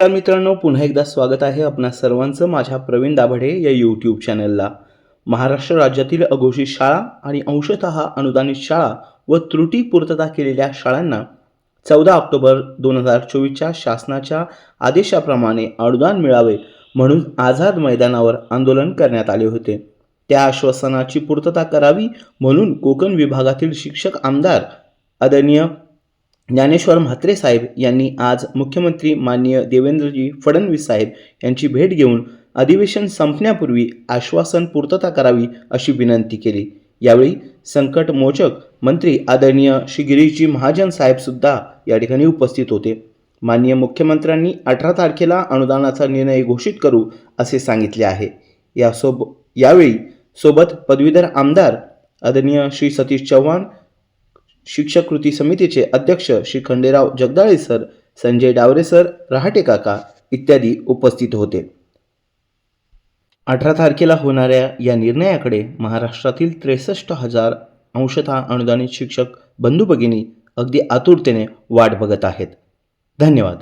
तर मित्रांनो पुन्हा एकदा स्वागत आहे आपणा सर्वांचं माझ्या प्रवीण दाभडे या यूट्यूब चॅनलला महाराष्ट्र राज्यातील अघोषित शाळा आणि अंशतः अनुदानित शाळा व त्रुटी पूर्तता केलेल्या शाळांना चौदा ऑक्टोबर दोन हजार चोवीसच्या शासनाच्या आदेशाप्रमाणे अनुदान मिळावे म्हणून आझाद मैदानावर आंदोलन करण्यात आले होते. त्या आश्वासनाची पूर्तता करावी म्हणून कोकण विभागातील शिक्षक आमदार आदरणीय ज्ञानेश्वर म्हात्रे साहेब यांनी आज मुख्यमंत्री माननीय देवेंद्रजी फडणवीस साहेब यांची भेट घेऊन अधिवेशन संपण्यापूर्वी आश्वासन पूर्तता करावी अशी विनंती केली. यावेळी संकट मोचक मंत्री आदरणीय श्री गिरीशजी महाजन साहेबसुद्धा या ठिकाणी उपस्थित होते. माननीय मुख्यमंत्र्यांनी अठरा तारखेला अनुदानाचा निर्णय घोषित करू असे सांगितले आहे. यासोब यावेळी सोबत पदवीधर आमदार आदरणीय श्री सतीश चव्हाण शिक्षक कृती समितीचे अध्यक्ष श्री खंडेराव जगदाळे सर संजय डावरे सर रहाटे काका इत्यादी उपस्थित होते. अठरा तारखेला होणाऱ्या या निर्णयाकडे महाराष्ट्रातील त्रेसष्ट हजार अंशतः अनुदानित शिक्षक बंधू भगिनी अगदी आतुरतेने वाट बघत आहेत. धन्यवाद.